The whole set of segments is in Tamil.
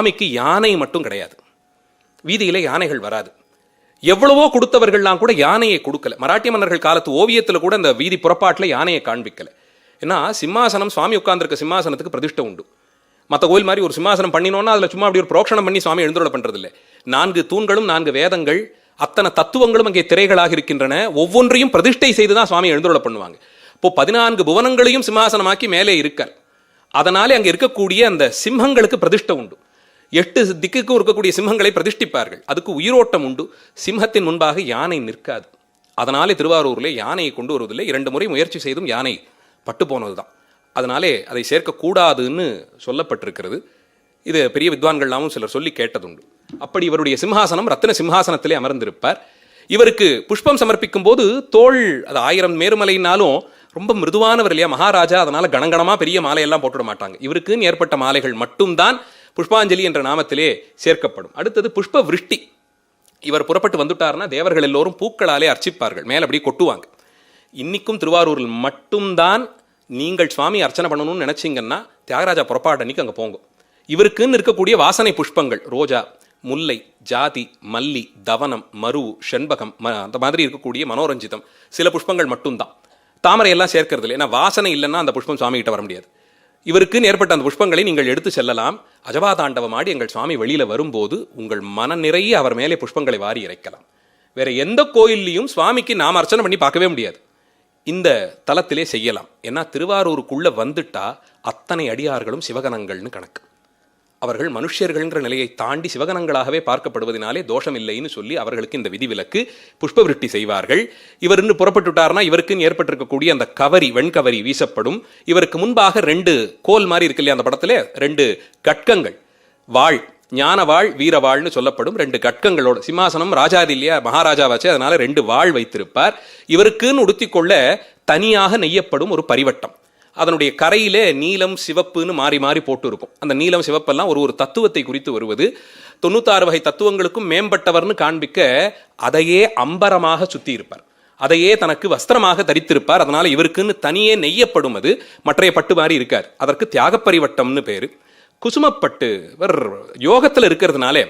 அமைக்கு யானை மட்டும் கிடையாது. வீதியில் யானைகள் வராது. எவ்வளவோ கொடுத்தவர்கள்லாம் கூட யானையை கொடுக்கல. மராட்டிய மன்னர்கள் காலத்து ஓவியத்தில் கூட அந்த வீதி புறப்பாட்டில் யானையை காண்பிக்கல. ஏன்னா சிம்மாசனம் சுவாமி உட்கார்ந்துருக்க சிம்மாசனத்துக்கு பிரதிஷ்டை உண்டு. மற்ற கோயில் மாதிரி ஒரு சிம்மாசனம் பண்ணினோன்னா அதில் சும்மா அப்படி ஒரு புரோக்ஷணம் பண்ணி சுவாமி எழுந்துள்ள பண்ணுறதில்ல நான்கு தூண்களும் நான்கு வேதங்கள் அத்தனை தத்துவங்களும் அங்கே திரைகளாக இருக்கின்றன. ஒவ்வொன்றையும் பிரதிஷ்டை செய்து தான் சுவாமி எழுந்துள்ள பண்ணுவாங்க. இப்போ பதினான்கு புவனங்களையும் சிம்மாசனமாக்கி மேலே இருக்கார். அதனாலே அங்கே இருக்கக்கூடிய அந்த சிம்மங்களுக்கு பிரதிஷ்டை உண்டு. எட்டு திக்குக்கும் இருக்கக்கூடிய சிம்மங்களை பிரதிஷ்டிப்பார்கள். அதுக்கு உயிரோட்டம் உண்டு. சிம்மத்தின் முன்பாக யானை நிற்காது. அதனாலே திருவாரூரிலே யானையை கொண்டு வருவதில்லை. இரண்டு முறை முயற்சி செய்தும் யானை பட்டு போனதுதான். அதனாலே அதை சேர்க்கக்கூடாதுன்னு சொல்லப்பட்டிருக்கிறது. இது பெரிய வித்வான்கள்லாமும் சிலர் சொல்லி கேட்டதுண்டு. அப்படி இவருடைய சிம்ஹாசனம் ரத்தின சிம்ஹாசனத்திலே அமர்ந்திருப்பார். இவருக்கு புஷ்பம் சமர்ப்பிக்கும் போது தோல் அது ஆயிரம் மேருமலைனாலும் ரொம்ப மிருதுவானவர் இல்லையா மகாராஜா? அதனால கணங்கணமாக பெரிய மாலையெல்லாம் போட்டுட மாட்டாங்க. இவருக்குன்னு ஏற்பட்ட மாலைகள் மட்டும்தான் புஷ்பாஞ்சலி என்ற நாமத்திலே சேர்க்கப்படும். அடுத்தது புஷ்ப விருஷ்டி இவர் புறப்பட்டு வந்துட்டார்னா தேவர்கள் எல்லோரும் பூக்களாலே அர்ச்சிப்பார்கள். மேல அப்படியே கொட்டுவாங்க. இன்னிக்கும் திருவாரூரில் மட்டும்தான் நீங்கள் சுவாமி அர்ச்சனை பண்ணணும்னு நினைச்சீங்கன்னா தியாகராஜா புறப்பாடு அன்னைக்கு அங்கே போங்க. இவருக்குன்னு இருக்கக்கூடிய வாசனை புஷ்பங்கள். ரோஜா முல்லை ஜாதி மல்லி தவனம் மரு செண்பகம் ம அந்த மாதிரி இருக்கக்கூடிய மனோரஞ்சிதம். சில புஷ்பங்கள் மட்டும்தான். தாமரை எல்லாம் சேர்க்கறது இல்லை ஏன்னா வாசனை இல்லைன்னா அந்த புஷ்பம் சுவாமிகிட்ட வர முடியாது. இவருக்குன்னு ஏற்பட்ட அந்த புஷ்பங்களை நீங்கள் எடுத்து செல்லலாம். அஜபாதாண்டவம் ஆடி எங்கள் சுவாமி வெளியில் வரும்போது உங்கள் மன நிறைய அவர் மேலே புஷ்பங்களை வாரி இறைக்கலாம். வேற எந்த கோயில்லையும் சுவாமிக்கு நாம் அர்ச்சனை பண்ணி பார்க்கவே முடியாது. இந்த தலத்திலே செய்யலாம். ஏன்னா திருவாரூருக்குள்ளே வந்துட்டா அத்தனை அடியார்களும் சிவகணங்கள்னு கணக்கு. அவர்கள் மனுஷர்கள்ங்கிற நிலையை தாண்டி சிவகணங்களாகவே பார்க்கப்படுவதனாலே தோஷமில்லைன்னு சொல்லி அவர்களுக்கு இந்த விதிவிலக்கு புஷ்பவிருட்டி செய்வார்கள். இவர் இன்னும் புறப்பட்டுட்டார்னா இவருக்குன்னு ஏற்பட்டிருக்கக்கூடிய அந்த கவரி வெண்கவரி வீசப்படும். இவருக்கு முன்பாக ரெண்டு கோல் மாதிரி இருக்கு இல்லையா அந்த படத்துல? ரெண்டு கட்கங்கள். வாழ் ஞானவாள் வீரவாள்னு சொல்லப்படும் ரெண்டு கட்கங்களோட. சிம்மாசனம் ராஜாதி இல்லையா? மகாராஜாவாச்சு அதனால ரெண்டு வாழ் வைத்திருப்பார். இவருக்குன்னு உடுத்திக்கொள்ள தனியாக நெய்யப்படும் ஒரு பரிவட்டம். அதனுடைய கரையிலே நீலம் சிவப்புன்னு மாறி மாறி போட்டு இருக்கும் அந்த நீலம் சிவப்பெல்லாம் ஒரு ஒரு தத்துவத்தை குறித்து வருவது. தொண்ணூத்தாறு வகை தத்துவங்களுக்கும் மேம்பட்டவர்னு காண்பிக்க அதையே அம்பரமாக சுத்தி இருப்பார் அதையே தனக்கு வஸ்திரமாக தரித்திருப்பார். அதனால இவருக்குன்னு தனியே நெய்யப்படும் அது. மற்றைய பட்டு மாதிரி இருக்கார். அதற்கு தியாகப்பரிவட்டம்னு பேரு. குசுமப்பட்டு இவர் யோகத்தில் இருக்கிறதுனாலே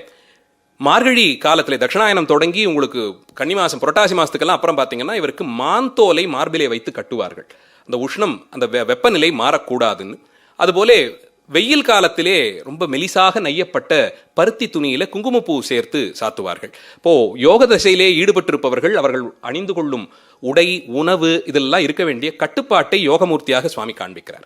மார்கழி காலத்தில் தட்சிணாயனம் தொடங்கி உங்களுக்கு கன்னிமாசம் புரட்டாசி மாசத்துக்கெல்லாம் அப்புறம் பார்த்தீங்கன்னா இவருக்கு மாந்தோலை மார்பிலே வைத்து கட்டுவார்கள். அந்த உஷ்ணம் அந்த வெ- வெப்பநிலை மாறக்கூடாதுன்னு. அதுபோல வெயில் காலத்திலே ரொம்ப மெலிசாக நெய்யப்பட்ட பருத்தி துணியில குங்குமப்பூ சேர்த்து சாத்துவார்கள். இப்போ யோக தசையிலே ஈடுபட்டிருப்பவர்கள் அவர்கள் அணிந்து கொள்ளும் உடை உணவு இதெல்லாம் இருக்க வேண்டிய கட்டுப்பாட்டை யோகமூர்த்தியாக சுவாமி காண்பிக்கிறார்.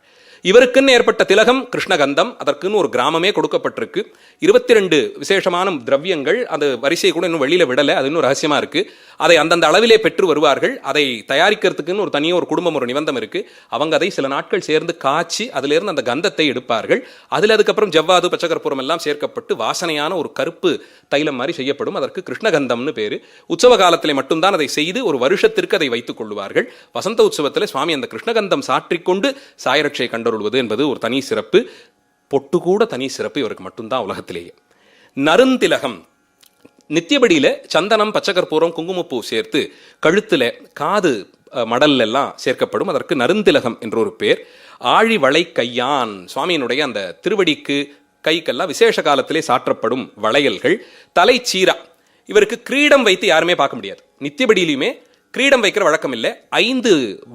இவருக்குன்னு ஏற்பட்ட திலகம் கிருஷ்ணகந்தம் அதற்குன்னு ஒரு கிராமமே கொடுக்கப்பட்டிருக்கு. இருபத்தி ரெண்டு விசேஷமான திரவியங்கள் அந்த வரிசையை கூட இன்னும் வெளியில விடலை அது இன்னும் ரகசியமா இருக்கு. அதை அந்தந்த அளவிலே பெற்று வருவார்கள் அதை தயாரிக்கிறதுக்குன்னு ஒரு தனியாக ஒரு குடும்பம் ஒரு நிபந்தம் இருக்கு. அவங்க அதை சில நாட்கள் சேர்ந்து காய்ச்சி அதுல இருந்து அந்த கந்தத்தை எடுப்பார்கள். அதில் அதுக்கப்புறம் ஜவ்வாது பச்சைக்கற்பூரம் எல்லாம் சேர்க்கப்பட்டு வாசனையான ஒரு கருப்பு தைலம் மாதிரி செய்யப்படும். அதற்கு கிருஷ்ணகந்தம்னு பேரு. உற்சவ காலத்தில் மட்டும்தான் அதை செய்து ஒரு வருஷத்திற்கு அதை வைத்துக் கொள்வார்கள் வசந்த உற்சவத்தில் சுவாமி அந்த கிருஷ்ணகந்தம் சாற்றிக்கொண்டு சாயரட்சை கண்டருள்வது என்பது ஒரு தனி சிறப்பு பொட்டு கூட தனி சிறப்பு இவருக்கு மட்டும்தான் உலகத்திலேயே. நருந்திலகம் நித்தியபடியில் சந்தனம் பச்சைக்கற்பூரம் குங்குமப்பூ சேர்த்து கழுத்தில் காது மடல்லெல்லாம் எல்லாம் சேர்க்கப்படும். அதற்கு நருந்திலகம் என்ற ஒரு பேர். ஆழி வளை கையான் சுவாமியினுடைய அந்த திருவடிக்கு கைக்கெல்லாம் விசேஷ காலத்திலே சாற்றப்படும் வளையல்கள். தலைச்சீரா. இவருக்கு கிரீடம் வைத்து யாருமே பார்க்க முடியாது. நித்தியபடியிலுமே கிரீடம் வைக்கிற வழக்கம் இல்லை ஐந்து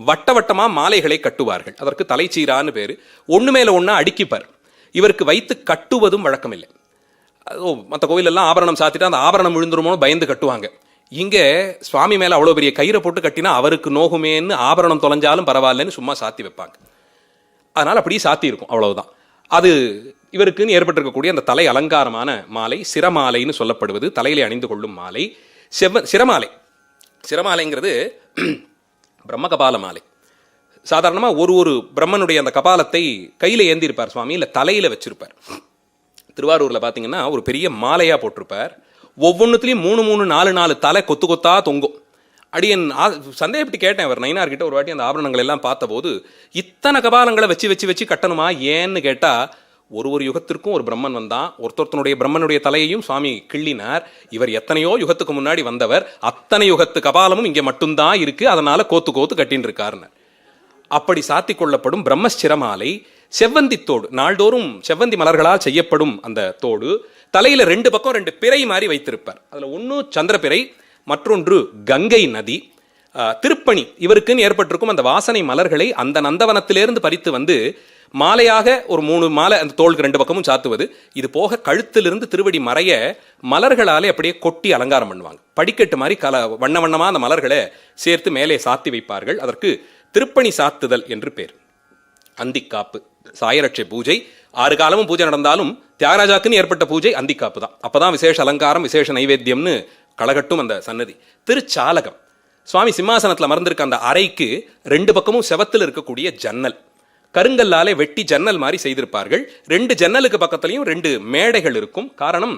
வட்ட வட்டமாக மாலைகளை கட்டுவார்கள். அதற்கு தலைச்சீரான்னு பேர். ஒன்று மேலே ஒன்றா அடுக்கிப்பார். இவருக்கு வைத்து கட்டுவதும் வழக்கம் இல்லை ஓ மற்ற கோவிலெல்லாம் ஆபரணம் சாத்திட்டு அந்த ஆபரணம் விழுந்துருமோன்னு பயந்து கட்டுவாங்க. இங்கே சுவாமி மேலே அவ்வளோ பெரிய கயிறை போட்டு கட்டினா அவருக்கு நோகுமேன்னு ஆபரணம் தொலைஞ்சாலும் பரவாயில்லன்னு சும்மா சாத்தி வைப்பாங்க. அதனால் அப்படியே சாத்தி இருக்கும் அவ்வளவுதான். அது இவருக்குன்னு ஏற்பட்டிருக்கக்கூடிய அந்த தலை அலங்காரமான மாலை சிரமாலைன்னு சொல்லப்படுவது. தலையிலே அணிந்து கொள்ளும் மாலை. செவ்வ சிரமாலை. சிரமாலைங்கிறது பிரம்ம கபால மாலை சாதாரணமாக ஒரு ஒரு பிரம்மனுடைய அந்த கபாலத்தை கையில் ஏந்திருப்பார் சுவாமி இல்லை தலையில் வச்சிருப்பார். திருவாரூரில் பார்த்தீங்கன்னா ஒரு பெரிய மாலையாக போட்டிருப்பார். ஒவ்வொன்றுத்துலேயும் மூணு மூணு நாலு நாலு தலை கொத்து கொத்தா தொங்கும். அடியன் சந்தேகப்பட்டு கேட்டேன் அவர் நைனார்கிட்ட ஒரு வாட்டி அந்த ஆபரணங்கள் எல்லாம் பார்த்தபோது இத்தனை கபாலங்களை வச்சு வச்சு வச்சு கட்டணுமா ஏன்னு கேட்டால் ஒரு ஒரு யுகத்திற்கும் ஒரு பிரம்மன் வந்தான் ஒருத்தொருத்தனுடைய பிரம்மனுடைய தலையையும் சுவாமி கிள்ளினார். இவர் எத்தனையோ யுகத்துக்கு முன்னாடி வந்தவர். அத்தனை யுகத்து கபாலமும் இங்கே மட்டும்தான் இருக்கு. அதனால கோத்து கோத்து கட்டின்னு இருக்காருன்னு அப்படி சாத்தி கொள்ளப்படும் பிரம்மஸ்திரமாலை செவ்வந்தி தோடு நாள்தோறும் செவ்வந்தி மலர்களால் செய்யப்படும் அந்த தோடு தலையில ரெண்டு பக்கம் ரெண்டு பிறை மாதிரி வைத்திருப்பார். அதுல ஒன்று சந்திரபிறை மற்றொன்று கங்கை நதி. திருப்பணி இவருக்குன்னு ஏற்பட்டிருக்கும் அந்த வாசனை மலர்களை அந்த நந்தவனத்திலிருந்து பறித்து வந்து மாலையாக ஒரு மூணு மாலை அந்த தோளுக்கு ரெண்டு பக்கமும் சாத்துவது. இது போக கழுத்திலிருந்து திருவடி மறைய மலர்களாலே அப்படியே கொட்டி அலங்காரம் பண்ணுவாங்க. படிக்கட்டு மாதிரி கல வண்ண வண்ணமா அந்த மலர்களை சேர்த்து மேலே சாத்தி வைப்பார்கள். அதற்கு திருப்பணி சாத்துதல் என்று பேர். அந்திக்காப்பு சாயரட்சை பூஜை. ஆறு காலமும் பூஜை நடந்தாலும் தியாகராஜாக்குன்னு ஏற்பட்ட பூஜை அந்திக்காப்பு தான். அப்பதான் விசேஷ அலங்காரம் விசேஷ நைவேத்தியம்னு கலகட்டும் அந்த சன்னதி. திருச்சாலகம். சுவாமி சிம்மாசனத்தில் மறந்திருக்க அந்த அறைக்கு ரெண்டு பக்கமும் செவத்தில் இருக்கக்கூடிய ஜன்னல். கருங்கல்லாலே வெட்டி ஜன்னல் மாதிரி செய்திருப்பார்கள். ரெண்டு ஜன்னலுக்கு பக்கத்துலயும் ரெண்டு மேடைகள் இருக்கும். காரணம்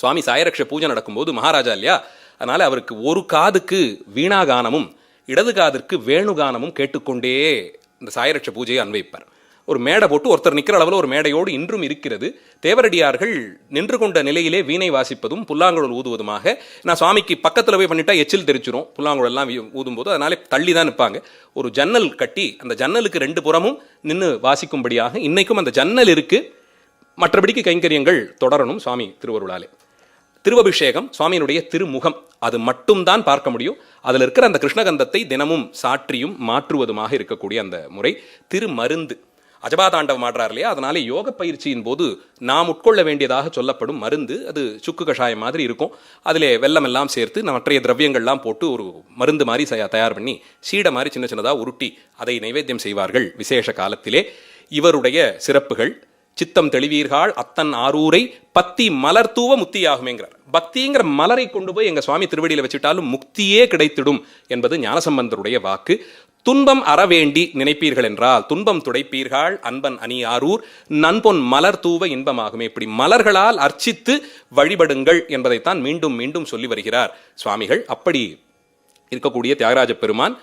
சுவாமி சாயரக்ஷ பூஜை நடக்கும்போது மகாராஜா இல்லையா? அதனால அவருக்கு ஒரு காதுக்கு வீணாகானமும் இடது காதிற்கு வேணுகானமும் கேட்டுக்கொண்டே இந்த சாயரட்ச பூஜையை அன்வைப்பார் ஒரு மேடை போட்டு ஒருத்தர் நிற்கிற அளவில் ஒரு மேடையோடு இன்றும் இருக்கிறது. தேவரடியார்கள் நின்று கொண்ட நிலையிலே வீணை வாசிப்பதும் புல்லாங்குழல் ஊதுவதுமாக. நான் சுவாமிக்கு பக்கத்தில் போய் பண்ணிட்டா எச்சில் தெரிச்சிரும் புல்லாங்குழல்லாம் ஊதும்போது அதனாலே தள்ளி தான் நிற்பாங்க. ஒரு ஜன்னல் கட்டி அந்த ஜன்னலுக்கு ரெண்டு புறமும் நின்று வாசிக்கும்படியாக இன்னைக்கும் அந்த ஜன்னல் இருக்கு. மற்றபடிக்கு கைங்கரியங்கள் தொடரணும் சுவாமி திருவருளாலே. திருவபிஷேகம் சுவாமியினுடைய திருமுகம் அது மட்டும்தான் பார்க்க முடியும். அதில் இருக்கிற அந்த கிருஷ்ணகந்தத்தை தினமும் சாற்றியும் மாற்றுவதுமாக இருக்கக்கூடிய அந்த முறை. திருமருந்து. அஜபாதாண்டவம் ஆடுறார் இல்லையா அதனால யோக பயிற்சியின் போது நாம் உட்கொள்ள வேண்டியதாக சொல்லப்படும் மருந்து அது சுக்கு கஷாயம் மாதிரி இருக்கும். அதில் வெள்ளமெல்லாம் எல்லாம் சேர்த்து மற்றைய திரவியங்கள்லாம் போட்டு ஒரு மருந்து மாதிரி தயார் பண்ணி சீடை மாதிரி சின்ன சின்னதாக உருட்டி அதை நைவேத்தியம் செய்வார்கள் விசேஷ காலத்திலே. இவருடைய சிறப்புகள் சித்தம் தெளிவீர்கள் அத்தன் ஆரூரை பத்தி மலர் தூவ முக்தியாகுமேங்கிறார் பக்திங்கிற மலரை கொண்டு போய் எங்க சுவாமி திருவடியில வச்சுட்டாலும் முக்தியே கிடைத்திடும் என்பது ஞானசம்பந்தருடைய வாக்கு. துன்பம் அறவேண்டி நினைப்பீர்கள் என்றால் துன்பம் துடைப்பீர்கள் அன்பன் அணியாரூர் நண்பொன் மலர் தூவ இன்பமாகுமே. இப்படி மலர்களால் அர்ச்சித்து வழிபடுங்கள் என்பதைத்தான் மீண்டும் மீண்டும் சொல்லி வருகிறார். சுவாமிகள் அப்படி இருக்கக்கூடிய தியாகராஜ பெருமான்